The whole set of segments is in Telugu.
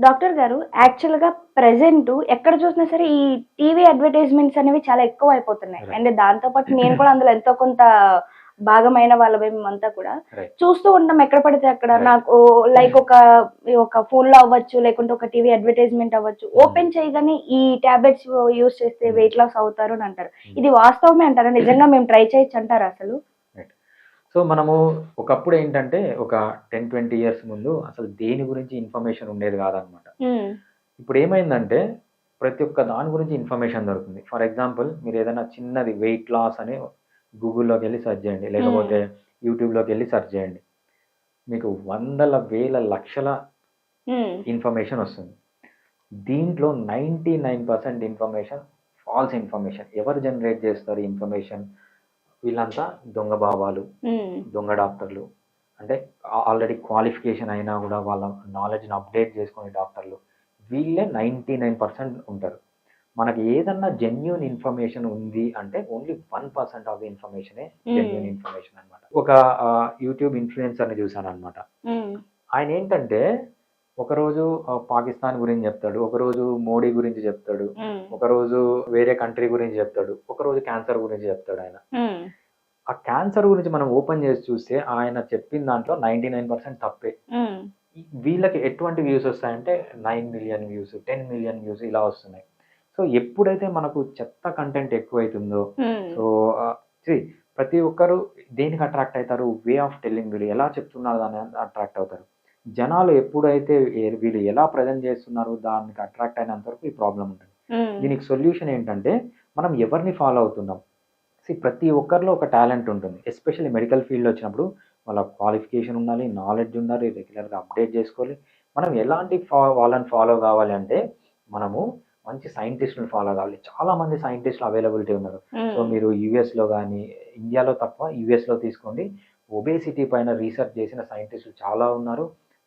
డాక్టర్ గారు యాక్చువల్గా ప్రెసెంట్ ఎక్కడ చూసినా సరే ఈ టీవీ అడ్వర్టైజ్మెంట్స్ అనేవి చాలా ఎక్కువ అయిపోతున్నాయి. అండ్ దాంతో పాటు నేను కూడా అందులో ఎంతో కొంత భాగమైన వాళ్ళమే మేమంతా కూడా. చూస్తూ ఉంటాం ఎక్కడ పడితే అక్కడ. నాకు లైక్ ఒక ఒక ఫోన్లో అవ్వచ్చు లేకుంటే ఒక టీవీ అడ్వర్టైజ్మెంట్ అవ్వచ్చు ఓపెన్ చేయగానే ఈ టాబ్లెట్స్ యూస్ చేస్తే Hmm. వెయిట్ లాస్ అవుతారు అని అంటారు ఇది వాస్తవమే అంటారా నిజంగా మేము ట్రై చేయొచ్చు అంటారా అసలు సో మనము ఒకప్పుడు ఏంటంటే ఒక టెన్ ట్వంటీ ఇయర్స్ ముందు అసలు దేని గురించి ఇన్ఫర్మేషన్ ఉండేది కాదనమాట. ఇప్పుడు ఏమైందంటే ప్రతి ఒక్క దాని గురించి ఇన్ఫర్మేషన్ దొరుకుతుంది. ఫర్ ఎగ్జాంపుల్ మీరు ఏదైనా చిన్నది వెయిట్ లాస్ అని గూగుల్లోకి వెళ్ళి సెర్చ్ చేయండి లేకపోతే యూట్యూబ్లోకి వెళ్ళి సెర్చ్ చేయండి. మీకు వందల వేల లక్షల ఇన్ఫర్మేషన్ వస్తుంది. దీంట్లో ninety nine percent information false information. ఎవరు జనరేట్ చేస్తారు ఇన్ఫర్మేషన్? వీళ్ళంతా దొంగ ఉమ్, దొంగ డాక్టర్లు. అంటే ఆల్రెడీ క్వాలిఫికేషన్ అయినా కూడా వాళ్ళ నాలెడ్జ్ని అప్డేట్ చేసుకునే డాక్టర్లు. వీళ్ళే నైంటీ నైన్ పర్సెంట్ ఉంటారు. మనకి ఏదన్నా జెన్యున్ ఇన్ఫర్మేషన్ ఉంది అంటే only one percent of the ఇన్ఫర్మేషనే genuine information అనమాట ఒక యూట్యూబ్ ఇన్ఫ్లుయెన్సర్ని చూసాను అనమాట ఆయన ఏంటంటే ఒకరోజు పాకిస్తాన్ గురించి చెప్తాడు. ఒకరోజు మోడీ గురించి చెప్తాడు. ఒకరోజు వేరే కంట్రీ గురించి చెప్తాడు. ఒకరోజు క్యాన్సర్ గురించి చెప్తాడు ఆయన. ఆ క్యాన్సర్ గురించి మనం ఓపెన్ చేసి చూస్తే ఆయన చెప్పిన దాంట్లో నైంటీ నైన్ పర్సెంట్ తప్పే. వీళ్ళకి ఎటువంటి వ్యూస్ వస్తాయంటే nine million views ten million views ఇలా వస్తున్నాయి. సో ఎప్పుడైతే మనకు చెత్త కంటెంట్ ఎక్కువైతుందో సో ప్రతి ఒక్కరు దేనికి అట్రాక్ట్ అవుతారు? వే ఆఫ్ టెల్లింగ్ వీళ్ళు ఎలా చెప్తున్నారు దాని అట్రాక్ట్ అవుతారు? జనాలు ఎప్పుడైతే వీళ్ళు ఎలా ప్రజెంట్ చేస్తున్నారు దానికి అట్రాక్ట్ అయినంత వరకు ఈ ప్రాబ్లం ఉంటుంది. ఉమ్, దీనికి సొల్యూషన్ ఏంటంటే మనం ఎవరిని ఫాలో అవుతున్నాం? సి ప్రతి ఒక్కరిలో ఒక టాలెంట్ ఉంటుంది. ఎస్పెషల్లీ మెడికల్ ఫీల్డ్ వచ్చినప్పుడు వాళ్ళ క్వాలిఫికేషన్ ఉండాలి నాలెడ్జ్ ఉండాలి రెగ్యులర్గా అప్డేట్ చేసుకోవాలి. మనం ఎలాంటి ఫా వాళ్ళని ఫాలో కావాలి అంటే మనము మంచి సైంటిస్టులను ఫాలో కావాలి. చాలా మంది సైంటిస్టులు అవైలబిలిటీ ఉన్నారు. సో మీరు యుఎస్లో కానీ ఇండియాలో తప్ప యుఎస్లో తీసుకోండి. ఒబేసిటీ పైన రీసెర్చ్ చేసిన సైంటిస్టులు చాలా ఉన్నారు.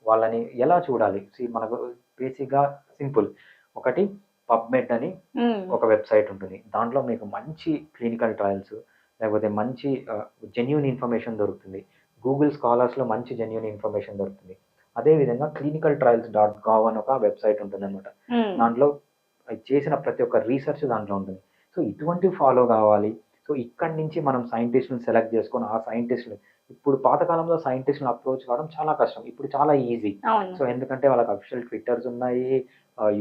వాళ్ళని ఎలా చూడాలి? మనకు బేసిక్గా సింపుల్ ఒకటి పబ్మెడ్ అని ఒక వెబ్సైట్ ఉంటుంది. దాంట్లో మీకు మంచి క్లినికల్ ట్రయల్స్ లేకపోతే మంచి జెన్యున్ ఇన్ఫర్మేషన్ దొరుకుతుంది. గూగుల్ స్కాలర్స్లో మంచి జెన్యున్ ఇన్ఫర్మేషన్ దొరుకుతుంది. అదేవిధంగా క్లినికల్ ట్రయల్స్ డాట్ గావ్ అని ఒక వెబ్సైట్ ఉంటుంది అనమాట దాంట్లో చేసిన ప్రతి ఒక్క రీసెర్చ్ దాంట్లో ఉంటుంది. సో ఇటువంటివి ఫాలో కావాలి. సో ఇక్కడి నుంచి మనం సైంటిస్టులను సెలెక్ట్ చేసుకొని ఆ సైంటిస్టులు ఇప్పుడు పాతకాలంలో సైంటిస్టులను అప్రోచ్ కావడం చాలా కష్టం. ఇప్పుడు చాలా ఈజీ సో ఎందుకంటే వాళ్ళకి అఫిషియల్ ట్విట్టర్స్ ఉన్నాయి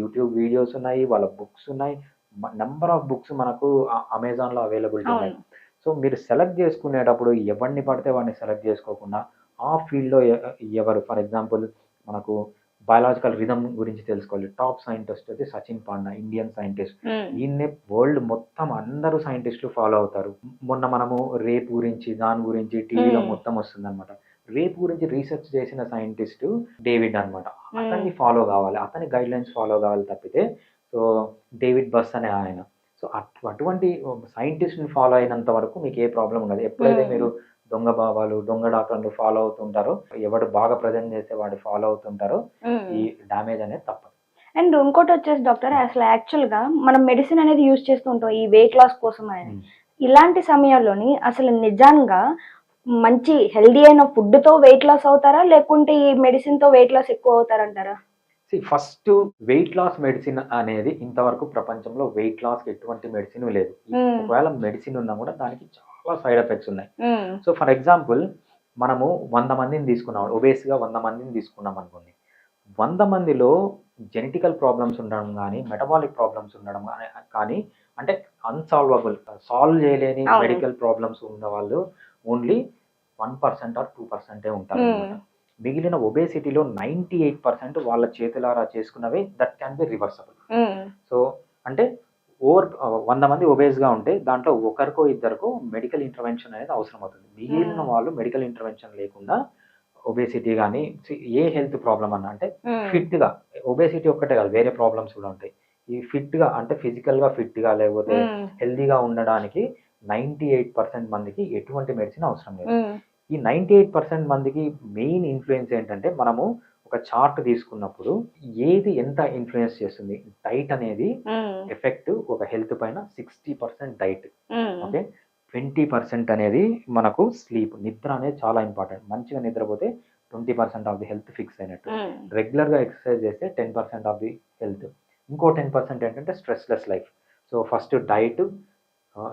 యూట్యూబ్ వీడియోస్ ఉన్నాయి వాళ్ళ బుక్స్ ఉన్నాయి. నెంబర్ ఆఫ్ బుక్స్ మనకు అమెజాన్లో అవైలబిలిటీ ఉన్నాయి. సో మీరు సెలెక్ట్ చేసుకునేటప్పుడు ఎవరిని పడితే వాడిని సెలెక్ట్ చేసుకోకుండా ఆ ఫీల్డ్లో ఎవరు ఫర్ ఎగ్జాంపుల్ మనకు బయాలజికల్ రిథమ్ గురించి తెలుసుకోవాలి. టాప్ సైంటిస్ట్ అయితే సచిన్ పాండా ఇండియన్ సైంటిస్ట్ ఈయన్నే వరల్డ్ మొత్తం అందరూ సైంటిస్టులు ఫాలో అవుతారు. మొన్న మనము రేప్ గురించి దాని గురించి టీవీలో Hmm. మొత్తం వస్తుంది అనమాట రేప్ గురించి రీసెర్చ్ చేసిన సైంటిస్ట్ డేవిడ్ అన్నమాట. అతన్ని ఫాలో కావాలి. అతని గైడ్ లైన్స్ ఫాలో కావాలి తప్పితే సో డేవిడ్ బస్ అనే ఆయన. సో అటు అటువంటి సైంటిస్ట్ని ఫాలో అయినంత వరకు మీకు ఏ ప్రాబ్లం ఉండదు. ఎప్పుడైతే Hmm. మీరు దొంగ భావాలు దొంగ డాక్టర్లు ఫాలో అవుతుంటారో. ఎవడు బాగా ప్రజెంట్ చేస్తే వాడు ఫాలో అవుతుంటారో. ఈ డ్యామేజ్ అనేది తప్పదు. అండ్ ఇంకోటి వచ్చేసి డాక్టర్ అసలు యాక్చువల్గా మనం మెడిసిన్ అనేది యూజ్ చేస్తూ ఉంటాం ఈ వెయిట్ లాస్ కోసం అనేది. ఇలాంటి సమయాల్లోని అసలు నిజంగా మంచి హెల్దీ అయిన ఫుడ్తో వెయిట్ లాస్ అవుతారా? లేకుంటే ఈ మెడిసిన్తో వెయిట్ లాస్ ఎక్కువ అవుతారంటారా? ఫస్ట్ వెయిట్ లాస్ మెడిసిన్ అనేది ఇంతవరకు ప్రపంచంలో వెయిట్ లాస్ ఎటువంటి మెడిసిన్ లేదు. ఒకవేళ మెడిసిన్ ఉన్నా కూడా దానికి చాలా సైడ్ ఎఫెక్ట్స్ ఉన్నాయి. సో ఫర్ ఎగ్జాంపుల్ మనము వంద మందిని తీసుకున్నాం ఒబేస్గా వంద మందిని తీసుకున్నాం అనుకోండి. వంద మందిలో జెనెటికల్ ప్రాబ్లమ్స్ ఉండడం కానీ మెటబాలిక్ ప్రాబ్లమ్స్ ఉండడం కానీ కానీ అంటే అన్సాల్వబుల్ సాల్వ్ చేయలేని. మెడికల్ ప్రాబ్లమ్స్ ఉన్న వాళ్ళు only one percent or two పర్సెంటే ఉంటారు. మిగిలిన ఒబేసిటీలో నైంటీ ఎయిట్ పర్సెంట్ వాళ్ళ చేతులారా చేసుకున్నవే that can be reversible so అంటే ఓవర్ వంద మంది ఒబేస్గా ఉంటే దాంట్లో ఒకరికో ఇద్దరికో మెడికల్ ఇంటర్వెన్షన్ అనేది అవసరం అవుతుంది మిగిలిన Hmm. వాళ్ళు మెడికల్ ఇంటర్వెన్షన్ లేకుండా ఒబేసిటీ కానీ ఏ హెల్త్ ప్రాబ్లం అన్న అంటే ఫిట్గా ఒబేసిటీ ఒక్కటే కాదు వేరే ప్రాబ్లమ్స్ కూడా ఉంటాయి. ఈ ఫిట్గా అంటే ఫిజికల్గా ఫిట్గా లేకపోతే హెల్దీగా ఉండడానికి నైంటీ ఎయిట్ పర్సెంట్ మందికి ఎటువంటి మెడిసిన్ అవసరం లేదు. ఈ నైంటీ ఎయిట్ పర్సెంట్ మందికి మెయిన్ ఇన్ఫ్లుయెన్స్ ఏంటంటే మనము ఒక చార్ట్ తీసుకున్నప్పుడు ఏది ఎంత ఇన్ఫ్లుయెన్స్ చేస్తుంది? డైట్ అనేది ఎఫెక్ట్ ఒక హెల్త్ పైన sixty percent diet. Okay? Twenty percent అనేది మనకు స్లీప్. నిద్ర అనేది చాలా ఇంపార్టెంట్. మంచిగా నిద్రపోతే twenty percent of the health fix అయినట్టు. రెగ్యులర్గా ఎక్సర్సైజ్ చేస్తే ten percent of the health. ఇంకో టెన్ పర్సెంట్ ఏంటంటే stressless life. So first diet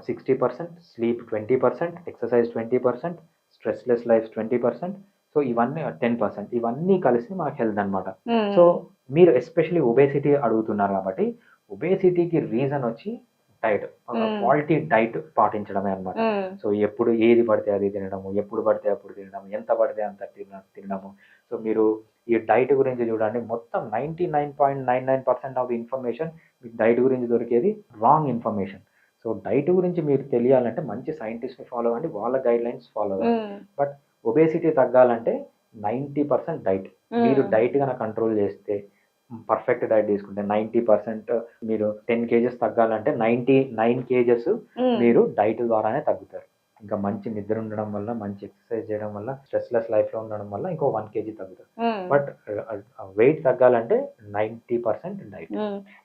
sixty percent sleep twenty percent exercise twenty percent stressless life twenty percent so ఇవన్నీ టెన్ పర్సెంట్ ఇవన్నీ కలిసి మనకు హెల్త్ అనమాట సో మీరు ఎస్పెషలీ ఒబేసిటీ అడుగుతున్నారు కాబట్టి ఒబేసిటీకి రీజన్ వచ్చి డైట్ Hmm. క్వాలిటీ డైట్ పాటించడమే అన్నమాట. ఉమ్, సో ఎప్పుడు ఏది పడితే అది తినడము ఎప్పుడు పడితే అప్పుడు తినడము ఎంత పడితే అంత తిన తినడము. సో మీరు ఈ డైట్ గురించి చూడండి మొత్తం ninety nine point nine nine percent of information మీకు డైట్ గురించి దొరికేది రాంగ్ ఇన్ఫర్మేషన్ సో డైట్ గురించి మీరు తెలియాలంటే మంచి సైంటిస్ట్ని ఫాలో అవ్వండి వాళ్ళ గైడ్ లైన్స్ ఫాలో అవ్వండి బట్ ఒబేసిటీ తగ్గాలంటే నైంటీ పర్సెంట్ డైట్. మీరు డైట్ కనుక కంట్రోల్ చేస్తే పర్ఫెక్ట్ డైట్ తీసుకుంటే నైంటీ పర్సెంట్ మీరు టెన్ కేజెస్ తగ్గాలంటే నైంటీ నైన్ కేజెస్ మీరు డైట్ ద్వారానే తగ్గుతారు. ఇంకా మంచి నిద్ర ఉండడం వల్ల మంచి ఎక్సర్సైజ్ చేయడం వల్ల స్ట్రెస్లెస్ లైఫ్లో ఉండడం వల్ల ఇంకో వన్ కేజీ తగ్గుతారు ఉమ్. బట్ వెయిట్ తగ్గాలంటే నైంటీ పర్సెంట్ డైట్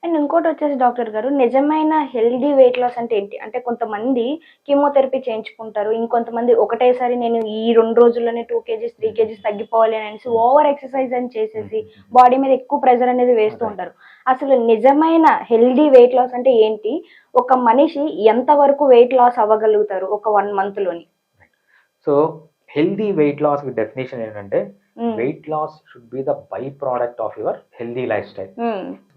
అండ్ ఇంకోటి వచ్చేసి డాక్టర్ గారు నిజమైన హెల్దీ వెయిట్ లాస్ అంటే ఏంటి? అంటే కొంతమంది కీమోథెరపీ చేయించుకుంటారు. ఇంకొంతమంది ఒకటేసారి నేను ఈ రెండు రోజుల్లోనే టూ కేజీస్ త్రీ కేజీస్ తగ్గిపోవాలి అని అనేసి ఓవర్ ఎక్సర్సైజ్ అని చేసేసి బాడీ మీద ఎక్కువ ప్రెజర్ అనేది వేస్తూ ఉంటారు. అసలు నిజమైన హెల్దీ వెయిట్ లాస్ అంటే ఏంటి? ఒక మనిషి ఎంత వరకు వెయిట్ లాస్ అవ్వగలుగుతారు? ఒక వన్ మంత్ లోని so healthy weight loss definition ఏంటంటే weight loss should be the byproduct of your healthy lifestyle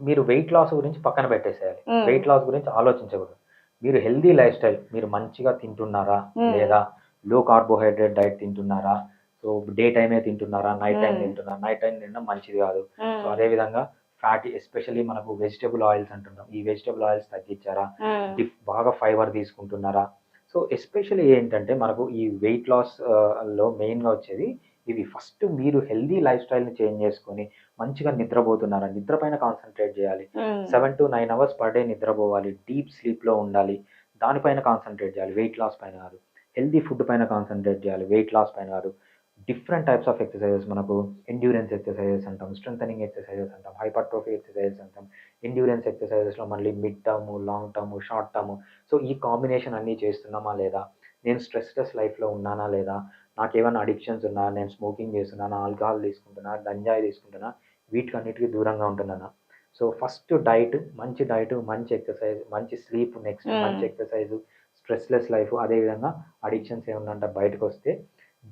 మీరు వెయిట్ లాస్ గురించి పక్కన పెట్టేసేయాలి. Hmm. వెయిట్ లాస్ గురించి ఆలోచించకూడదు. మీరు హెల్దీ లైఫ్ స్టైల్ మీరు మంచిగా తింటున్నారా Hmm. లేదా లో కార్బోహైడ్రేట్ డైట్ తింటున్నారా? సో డే టైమే తింటున్నారా? Night time Hmm. తింటున్నారా? నైట్ టైం తినడం మంచిది కాదు. సో అదే విధంగా ఫ్యాటీ ఎస్పెషల్లీ మనకు వెజిటబుల్ ఆయిల్స్ అంటున్నాం. ఈ వెజిటబుల్ ఆయిల్స్ తగ్గించారా? బాగా ఫైబర్ తీసుకుంటున్నారా? సో ఎస్పెషల్లీ ఏంటంటే మనకు ఈ వెయిట్ లాస్లో మెయిన్గా వచ్చేది ఇవి ఫస్ట్ మీరు హెల్దీ లైఫ్ స్టైల్ని చేంజ్ చేసుకొని మంచిగా నిద్రపోతున్నారా నిద్ర పైన కాన్సన్ట్రేట్ చేయాలి. Seven to nine hours per day నిద్రపోవాలి డీప్ స్లీప్లో ఉండాలి దానిపైన కాన్సన్ట్రేట్ చేయాలి వెయిట్ లాస్ పైన కాదు. హెల్దీ ఫుడ్ పైన కాన్సన్ట్రేట్ చేయాలి వెయిట్ లాస్ పైన కాదు. డిఫరెంట్ టైప్స్ ఆఫ్ ఎక్సర్సైజెస్ మనకు ఎండ్యూరెన్స్ ఎక్సర్సైజెస్ అంటాం స్ట్రెంథనింగ్ ఎక్సర్సైజెస్ అంటాం హైపర్ట్రోఫీ ఎక్సర్సైజెస్ అంటాం. ఎండ్యూరెన్స్ ఎక్సర్సైజెస్లో మళ్ళీ mid term long term short term so ఈ కాంబినేషన్ అన్నీ చేస్తున్నామా లేదా? నేను స్ట్రెస్లెస్ లైఫ్లో ఉన్నానా లేదా? నాకు ఏమైనా అడిక్షన్స్ ఉన్నా నేను స్మోకింగ్ చేస్తున్నానా ఆల్కహాల్ తీసుకుంటున్నా గంజాయి తీసుకుంటున్నా? వీటికన్నిటికీ దూరంగా ఉంటున్నానా? సో ఫస్ట్ డైట్ మంచి డైట్ మంచి ఎక్సర్సైజ్ మంచి స్లీప్ నెక్స్ట్ Hmm. మంచి ఎక్సర్సైజ్ స్ట్రెస్లెస్ లైఫ్ అదేవిధంగా అడిక్షన్స్ ఏమన్నా బయటకు వస్తే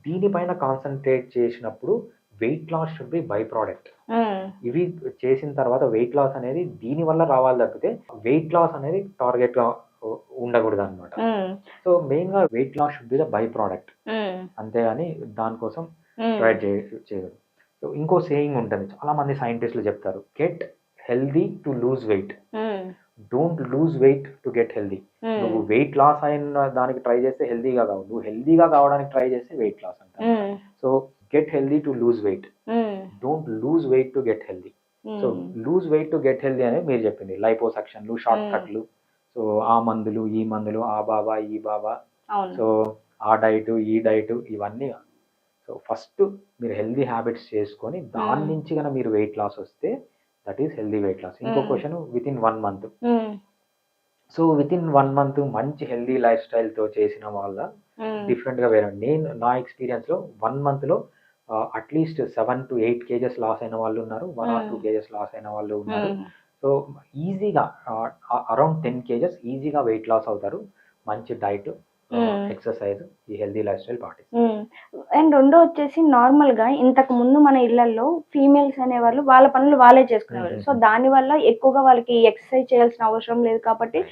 దీనిపైన కాన్సన్ట్రేట్ చేసినప్పుడు weight loss should be byproduct ఇవి చేసిన తర్వాత వెయిట్ లాస్ అనేది దీని వల్ల రావాలి తప్పితే వెయిట్ లాస్ అనేది టార్గెట్గా ఉండకూడదు అనమాట సో మెయిన్గా weight loss should be the by product అంతేగాని దానికోసం ట్రై చే చేయకూడదు. సో ఇంకో సేయింగ్ ఉంటుంది. చాలా మంది సైంటిస్టులు చెప్తారు. Get healthy to lose weight don't lose weight to get healthy నువ్వు వెయిట్ లాస్ అయిన దానికి ట్రై చేస్తే హెల్దీగా కావు. నువ్వు హెల్దీగా కావడానికి ట్రై చేస్తే వెయిట్ లాస్ అంట so get healthy to lose weight don't lose weight to get healthy so lose weight to get healthy అనేది మీరు చెప్పింది. లైపోసక్షన్లు షార్ట్. కట్లు సో ఆ మందులు ఈ మందులు ఆ బాబా ఈ బాబా సో ఆ డైట్ ఈ డైట్ ఇవన్నీ సో ఫస్ట్ మీరు హెల్దీ హ్యాబిట్స్ చేసుకొని దాని. నుంచి కనుక మీరు వెయిట్ లాస్ వస్తే that is healthy weight loss ఇంకో. Question within one month so within one month మంచి హెల్దీ లైఫ్ స్టైల్తో చేసిన వాళ్ళ ఉమ్, డిఫరెంట్గా వేరే నేను నా ఎక్స్పీరియన్స్లో వన్ మంత్లో at least seven to eight kgs loss అయిన వాళ్ళు ఉన్నారు. One or Hmm. Two kgs loss అయిన వాళ్ళు ఉన్నారు. సో ఈజీగా అరౌండ్ టెన్ కేజెస్ ఈజీగా వెయిట్ లాస్ అవుతారు. మంచి డైట్ Hmm. ఎక్సర్సైజ్ ఈ హెల్దీ లైఫ్ స్టైల్ పాటి ఉమ్. అండ్ రెండో వచ్చేసి నార్మల్గా ఇంతకు ముందు మన ఇళ్ళలో ఫీమేల్స్ అనేవాళ్ళు వాళ్ళ పనులు వాళ్ళే చేసుకునేవారు Mhm. సో దాని వల్ల ఎక్కువగా వాళ్ళకి ఎక్సర్సైజ్ చేయాల్సిన అవసరం లేదు కాబట్టి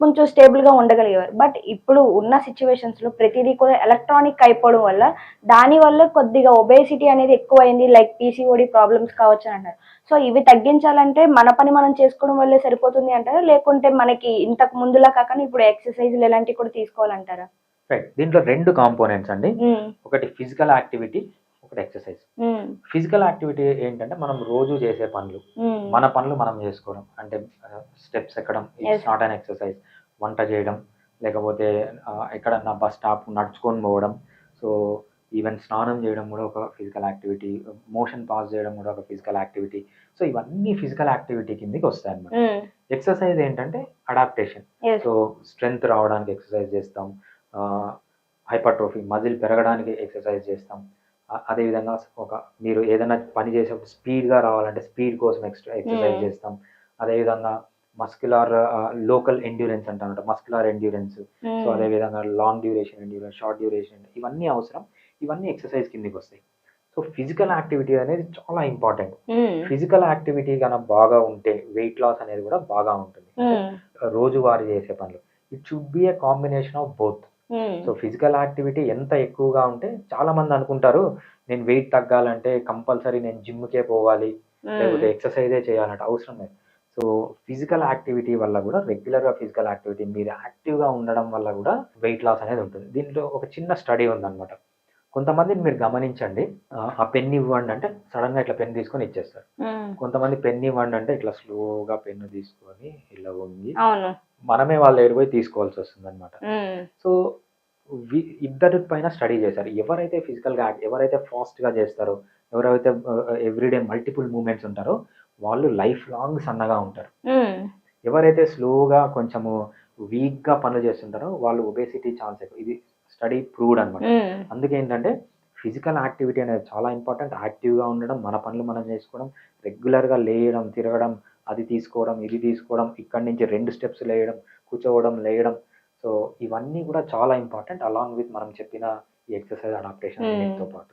కొంచెం స్టేబుల్గా ఉండగలిగేవారు. బట్ ఇప్పుడు ఉన్న సిచ్యువేషన్స్లో ప్రతిదీ కూడా ఎలక్ట్రానిక్ అయిపోవడం వల్ల దాని వల్ల కొద్దిగా ఒబేసిటీ అనేది ఎక్కువైంది లైక్ పీసీఓడి ప్రాబ్లమ్స్ కావచ్చు అని అంటారు. సో ఇవి తగ్గించాలంటే మన పని మనం చేసుకోవడం వల్లే సరిపోతుంది అంటారా? లేకుంటే మనకి ఇంతకు ముందులా కాకుండా ఇప్పుడు ఎక్సర్సైజ్లు ఎలాంటివి కూడా తీసుకోవాలంటారా? రైట్ దీంట్లో రెండు కాంపోనెంట్స్ అండి. ఒకటి ఫిజికల్ యాక్టివిటీ ఒకటి ఎక్సర్సైజ్ ఫిజికల్ యాక్టివిటీ ఏంటంటే మనం రోజు చేసే పనులు. మన పనులు మనం చేసుకోవడం. అంటే స్టెప్స్ ఎక్కడం. ఇట్స్ నాట్ అన్ ఎక్సర్సైజ్ వంట చేయడం. లేకపోతే ఆ, ఎక్కడన్నా బస్ స్టాప్ నడుచుకొని పోవడం. సో ఈవెన్ స్నానం చేయడం కూడా ఒక ఫిజికల్ యాక్టివిటీ మోషన్ పాస్ చేయడం కూడా ఒక ఫిజికల్ యాక్టివిటీ సో ఇవన్నీ ఫిజికల్ యాక్టివిటీ కిందకి వస్తాయి అన్నమాట. ఉమ్, ఎక్సర్సైజ్ ఏంటంటే అడాప్టేషన్. సో స్ట్రెంగ్త్ రావడానికి ఎక్సర్సైజ్ చేస్తాం. హైపర్ట్రోఫీ మజిల్ పెరగడానికి ఎక్సర్సైజ్ చేస్తాం. అదేవిధంగా ఒక మీరు ఏదైనా పని చేసేటప్పుడు స్పీడ్గా రావాలంటే స్పీడ్ కోసం ఎక్స్ట్రా ఎక్సర్సైజ్ Hmm. చేస్తాం అదేవిధంగా మస్కులార్ లోకల్ ఎండ్యూరెన్స్ అంటారు మస్కులార్ ఎండ్యూరెన్స్ సో. అదేవిధంగా long duration endurance short duration ఇవన్నీ అవసరం ఇవన్నీ ఎక్సర్సైజ్ కిందకి వస్తాయి సో ఫిజికల్ యాక్టివిటీ అనేది చాలా ఇంపార్టెంట్ ఉమ్. ఫిజికల్ యాక్టివిటీ కనుక బాగా ఉంటే వెయిట్ లాస్ అనేది కూడా బాగా ఉంటుంది ఉమ్. రోజువారీ చేసే పనులు it should be a combination of both. So physical activity ఎంత ఎక్కువగా ఉంటే చాలా మంది అనుకుంటారు నేను వెయిట్ తగ్గాలంటే కంపల్సరీ నేను జిమ్కే పోవాలి లేకపోతే ఎక్సర్సైజే చేయాలంటే అవసరం లేదు. సో ఫిజికల్ యాక్టివిటీ వల్ల కూడా రెగ్యులర్గా ఫిజికల్ యాక్టివిటీ మీరు యాక్టివ్గా ఉండడం వల్ల కూడా వెయిట్ లాస్ అనేది ఉంటుంది. దీంట్లో ఒక చిన్న స్టడీ ఉందన్నమాట. కొంతమందిని మీరు గమనించండి ఆ, పెన్ ఇవ్వండి అంటే సడన్గా ఇట్లా పెన్ తీసుకొని ఇచ్చేస్తారు. ఉమ్. కొంతమంది పెన్ ఇవ్వండి అంటే ఇట్లా స్లోగా పెన్ను తీసుకొని ఇలా వంగి మనమే వాళ్ళ దగ్గర పోయి తీసుకోవాల్సి వస్తుంది అనమాట. సో ఇద్దరి పైన స్టడీ చేశారు ఎవరైతే ఫిజికల్గా ఎవరైతే ఫాస్ట్గా చేస్తారో ఎవరైతే ఎవ్రీడే మల్టిపుల్ మూమెంట్స్ ఉంటారో వాళ్ళు లైఫ్ లాంగ్ సన్నగా ఉంటారు. ఎవరైతే స్లోగా కొంచెము వీక్గా పనులు చేస్తుంటారో వాళ్ళు ఒబేసిటీ ఛాన్స్ ఎక్కువ ఇది స్టడీ ప్రూవ్డ్ అనమాట. అందుకే ఏంటంటే ఫిజికల్ యాక్టివిటీ అనేది చాలా ఇంపార్టెంట్ యాక్టివ్గా ఉండడం మన పనులు మనం చేసుకోవడం రెగ్యులర్గా లేయడం తిరగడం అది తీసుకోవడం ఇది తీసుకోవడం ఇక్కడి నుంచి రెండు స్టెప్స్ లేయడం కూర్చోవడం లేయడం. సో ఇవన్నీ కూడా చాలా ఇంపార్టెంట్ అలాంగ్ విత్ మనం చెప్పిన ఈ ఎక్సర్సైజ్ అడాప్టేషన్. తో పాటు.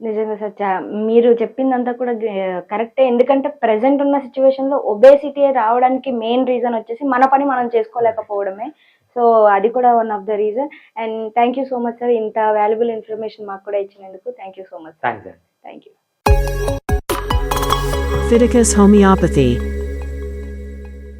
నిజంగా సార్ మీరు చెప్పిందంతా కూడా కరెక్టే ఎందుకంటే ప్రెసెంట్ ఉన్న సిచ్యువేషన్లో ఒబేసిటీ రావడానికి మెయిన్ రీజన్ వచ్చేసి మన పని మనం చేసుకోలేకపోవడమే. సో అది కూడా one of the reason and thank you so much sir ఇంత వాల్యుబుల్ ఇన్ఫర్మేషన్ మాకు కూడా ఇచ్చినందుకు thank you so much thank you Fiticus homeopathy.